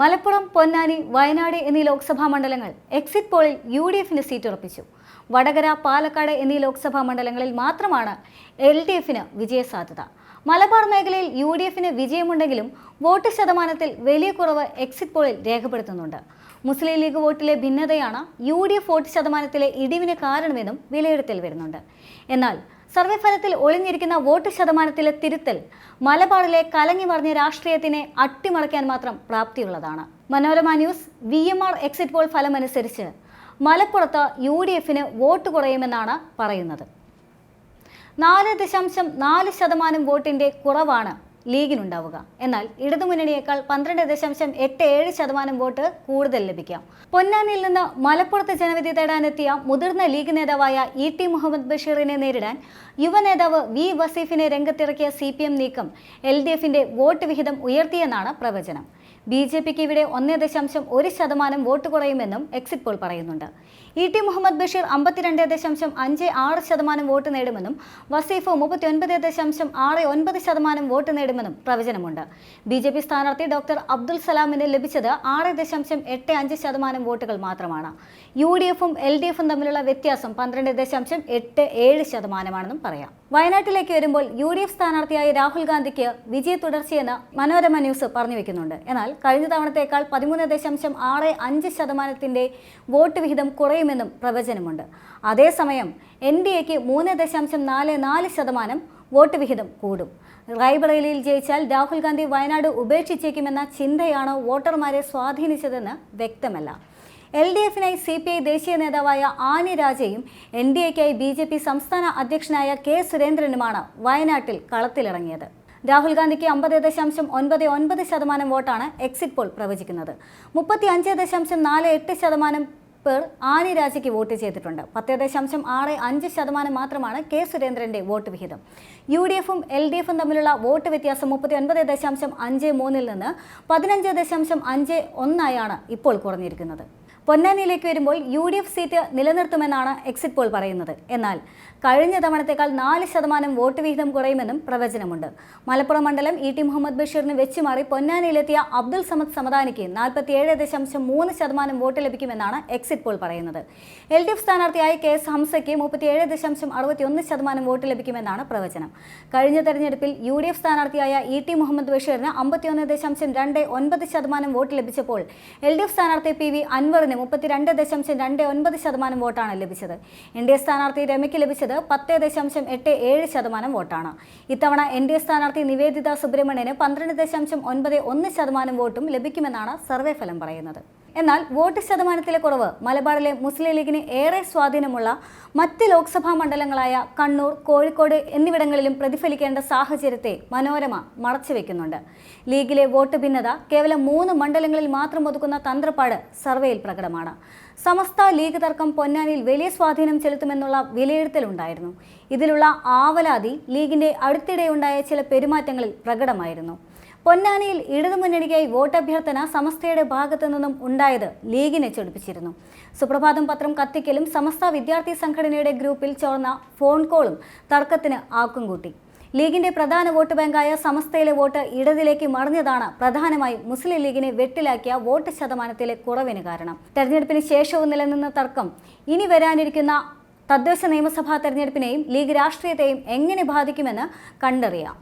മലപ്പുറം പൊന്നാനി വയനാട് എന്നീ ലോക്സഭാ മണ്ഡലങ്ങൾ എക്സിറ്റ് പോളിൽ യു ഡി എഫിന് സീറ്റ് ഉറപ്പിച്ചു. വടകര പാലക്കാട് എന്നീ ലോക്സഭാ മണ്ഡലങ്ങളിൽ മാത്രമാണ് എൽ ഡി എഫിന് വിജയസാധ്യത. മലബാർ മേഖലയിൽ യു ഡി എഫിന് വിജയമുണ്ടെങ്കിലും വോട്ട് ശതമാനത്തിൽ വലിയ കുറവ് എക്സിറ്റ് പോളിൽ രേഖപ്പെടുത്തുന്നുണ്ട്. മുസ്ലിം ലീഗ് വോട്ടിലെ ഭിന്നതയാണ് യു ഡി എഫ് വോട്ട് ശതമാനത്തിലെ ഇടിവിന് കാരണമെന്നും വിലയിരുത്തൽ വരുന്നുണ്ട്. എന്നാൽ സർവേ ഫലത്തിൽ ഒളിഞ്ഞിരിക്കുന്ന വോട്ട് ശതമാനത്തിലെ തിരുത്തൽ മലബാറിലെ കലങ്ങി മറിഞ്ഞ രാഷ്ട്രീയത്തിനെ അട്ടിമറിക്കാൻ മാത്രം പ്രാപ്തിയുള്ളതാണ്. Manorama news V M R exit poll ഫലമനുസരിച്ച് മലപ്പുറത്ത് യു ഡി എഫിന് വോട്ട് കുറയുമെന്നാണ് പറയുന്നത്. നാല് ദശാംശം നാല് ശതമാനം വോട്ടിന്റെ കുറവാണ് ലീഗിനുണ്ടാവുക എന്നാൽ ഇടതുമുന്നണിയേക്കാൾ പന്ത്രണ്ട് ദശാംശം എട്ട് ഏഴ് ശതമാനം വോട്ട് കൂടുതൽ ലഭിക്കാം. പൊന്നാനിയിൽ നിന്ന് മലപ്പുറത്ത് ജനവിധി തേടാനെത്തിയ മുതിർന്ന ലീഗ് നേതാവായ ഇ ടി മുഹമ്മദ് ബഷീറിനെ നേരിടാൻ യുവനേതാവ് വി വസീഫിനെ രംഗത്തിറക്കിയ സി പി എം നീക്കം എൽ ഡി എഫിന്റെ വോട്ട് വിഹിതം ഉയർത്തിയെന്നാണ് പ്രവചനം. ബി ജെ പിക്ക് ഇവിടെ ഒന്നേ ദശാംശം ഒരു ശതമാനം വോട്ട് കുറയുമെന്നും എക്സിറ്റ് പോൾ പറയുന്നുണ്ട്. ഇ ടി മുഹമ്മദ് ബഷീർ അമ്പത്തിരണ്ട് ദശാംശം അഞ്ച് ആറ് ശതമാനം വോട്ട് നേടുമെന്നും വസീഫ് മുപ്പത്തി ഒൻപത് ദശാംശം ആറ് ഒൻപത് ശതമാനം വോട്ട് നേടുമെന്നും പ്രവചനമുണ്ട്. ബി ജെ പി സ്ഥാനാർത്ഥി ഡോക്ടർ അബ്ദുൽ സലാമിന് ലഭിച്ചത് ആറ് ദശാംശം എട്ട് അഞ്ച് ശതമാനം വോട്ടുകൾ മാത്രമാണ്. യു ഡി എഫും എൽ ഡി എഫും തമ്മിലുള്ള വ്യത്യാസം പന്ത്രണ്ട് ദശാംശം എട്ട് ഏഴ് ശതമാനമാണെന്നും പറയാം. വയനാട്ടിലേക്ക് വരുമ്പോൾ യു ഡി എഫ് സ്ഥാനാർത്ഥിയായ രാഹുൽ ഗാന്ധിക്ക് വിജയ തുടർച്ചയെന്ന് മനോരമ ന്യൂസ് പറഞ്ഞു വെക്കുന്നുണ്ട്. എന്നാൽ കഴിഞ്ഞ തവണത്തേക്കാൾ പതിമൂന്ന് ദശാംശം ആറ് അഞ്ച് ശതമാനത്തിന്റെ വോട്ട് വിഹിതം കുറയുമെന്നും പ്രവചനമുണ്ട്. അതേസമയം എൻ ഡി എക്ക് മൂന്ന് ദശാംശം നാല് നാല് ശതമാനം വോട്ട് വിഹിതം കൂടും. റായ്ബറേലിയിൽ ജയിച്ചാൽ രാഹുൽ ഗാന്ധി വയനാട് ഉപേക്ഷിച്ചേക്കുമെന്ന ചിന്തയാണോ വോട്ടർമാരെ സ്വാധീനിച്ചതെന്ന് വ്യക്തമല്ല. എൽ ഡി എഫിനായി സി പി ഐ ദേശീയ നേതാവായ ആനി രാജയും എൻ ഡി എക്കായി ബി ജെ പി സംസ്ഥാന അധ്യക്ഷനായ കെ സുരേന്ദ്രനുമാണ് വയനാട്ടിൽ കളത്തിലിറങ്ങിയത്. രാഹുൽ ഗാന്ധിക്ക് അമ്പത് ദശാംശം ഒൻപത് ഒൻപത് ശതമാനം വോട്ടാണ് എക്സിറ്റ് പോൾ പ്രവചിക്കുന്നത്. മുപ്പത്തി അഞ്ച് ദശാംശം നാല് എട്ട് ശതമാനം പേർ ആനി രാജയ്ക്ക് വോട്ട് ചെയ്തിട്ടുണ്ട്. പത്ത് ദശാംശം ആറ് അഞ്ച് ശതമാനം മാത്രമാണ് കെ സുരേന്ദ്രന്റെ വോട്ട് വിഹിതം. യു ഡി എഫും എൽ ഡി എഫും തമ്മിലുള്ള വോട്ട് വ്യത്യാസം മുപ്പത്തി ഒൻപത് ദശാംശം അഞ്ച് മൂന്നിൽ നിന്ന് പതിനഞ്ച് ദശാംശം അഞ്ച് ഒന്നായാണ് ഇപ്പോൾ കുറഞ്ഞിരിക്കുന്നത്. പൊന്നാനിയിലേക്ക് വരുമ്പോൾ യു ഡി എഫ് സീറ്റ് നിലനിർത്തുമെന്നാണ് എക്സിറ്റ് പോൾ പറയുന്നത്. എന്നാൽ കഴിഞ്ഞ തവണത്തേക്കാൾ നാല് ശതമാനം വോട്ട് വിഹിതം കുറയുമെന്നും പ്രവചനമുണ്ട്. മലപ്പുറം മണ്ഡലം ഇ ടി മുഹമ്മദ് ബഷീറിന് വെച്ചുമാറി പൊന്നാനിയിലെത്തിയ അബ്ദുൾ സമദ് സമദാനിക്ക് നാൽപ്പത്തിയേഴ് ദശാംശം മൂന്ന് ശതമാനം വോട്ട് ലഭിക്കുമെന്നാണ് എക്സിറ്റ് പോൾ പറയുന്നത്. എൽ ഡി എഫ് സ്ഥാനാർത്ഥിയായ കെ എസ് ഹംസയ്ക്ക് മുപ്പത്തിയേഴ് ദശാംശം അറുപത്തിയൊന്ന് ശതമാനം വോട്ട് ലഭിക്കുമെന്നാണ് പ്രവചനം. കഴിഞ്ഞ തെരഞ്ഞെടുപ്പിൽ യു ഡി എഫ് സ്ഥാനാർത്ഥിയായ ഇ ടി മുഹമ്മദ് ബഷീറിന് അമ്പത്തിയൊന്ന് ദശാംശം രണ്ട് ഒൻപത് ശതമാനം വോട്ട് ലഭിച്ചപ്പോൾ എൽ ഡി എഫ് സ്ഥാനാർത്ഥി പി വി അൻവറിന് മുപ്പത്തിരണ്ട് ദശാംശം രണ്ട് ഒൻപത് ശതമാനം വോട്ടാണ് ലഭിച്ചത്. എൻ ഡി എ സ്ഥാനാർത്ഥി രമയ്ക്ക് ലഭിച്ചത് പത്ത് ദശാംശം എട്ട് ഏഴ് ശതമാനം വോട്ടാണ്. ഇത്തവണ എൻ ഡി എ സ്ഥാനാർത്ഥി നിവേദിത സുബ്രഹ്മണ്യന് പന്ത്രണ്ട് ദശാംശം ഒൻപത് ഒന്ന് ശതമാനം വോട്ടും ലഭിക്കുമെന്നാണ് സർവേ ഫലം പറയുന്നത്. എന്നാൽ വോട്ട് ശതമാനത്തിലെ കുറവ് മലബാറിലെ മുസ്ലിം ലീഗിന് ഏറെ സ്വാധീനമുള്ള മറ്റ് ലോക്സഭാ മണ്ഡലങ്ങളായ കണ്ണൂർ കോഴിക്കോട് എന്നിവിടങ്ങളിലും പ്രതിഫലിക്കേണ്ട സാഹചര്യത്തെ മനോരമ മറച്ചുവെക്കുന്നുണ്ട് ലീഗിലെ വോട്ട് ഭിന്നത കേവലം മൂന്ന് മണ്ഡലങ്ങളിൽ മാത്രം ഒതുക്കുന്ന തന്ത്രപ്പാട് സർവേയിൽ പ്രകടമാണ്. സമസ്ത ലീഗ് തർക്കം പൊന്നാനിയിൽ വലിയ സ്വാധീനം ചെലുത്തുമെന്നുള്ള വിലയിരുത്തലുണ്ടായിരുന്നു. ഇതിലുള്ള ആവലാതി ലീഗിന്റെ അടുത്തിടെയുണ്ടായ ചില പെരുമാറ്റങ്ങളിൽ പ്രകടമായിരുന്നു. പൊന്നാനിയിൽ ഇടതുമുന്നണിക്കായി വോട്ടഭ്യർത്ഥന സമസ്തയുടെ ഭാഗത്തു നിന്നും ഉണ്ടായത് ലീഗിനെ ചൊടിപ്പിച്ചിരുന്നു. സുപ്രഭാതം പത്രം കത്തിക്കലും സമസ്ത വിദ്യാർത്ഥി സംഘടനയുടെ ഗ്രൂപ്പിൽ ചോർന്ന ഫോൺ കോളും തർക്കത്തിന് ആക്കം കൂട്ടി. ലീഗിന്റെ പ്രധാന വോട്ട് ബാങ്കായ സമസ്തയിലെ വോട്ട് ഇടതിലേക്ക് മറിഞ്ഞതാണ് പ്രധാനമായും മുസ്ലിം ലീഗിനെ വെട്ടിലാക്കിയ വോട്ട് ശതമാനത്തിലെ കുറവിന് കാരണം. തെരഞ്ഞെടുപ്പിന് ശേഷവും നിലനിന്ന തർക്കം ഇനി വരാനിരിക്കുന്ന തദ്ദേശ നിയമസഭാ തെരഞ്ഞെടുപ്പിനെയും ലീഗ് രാഷ്ട്രീയത്തെയും എങ്ങനെ ബാധിക്കുമെന്ന് കണ്ടറിയാം.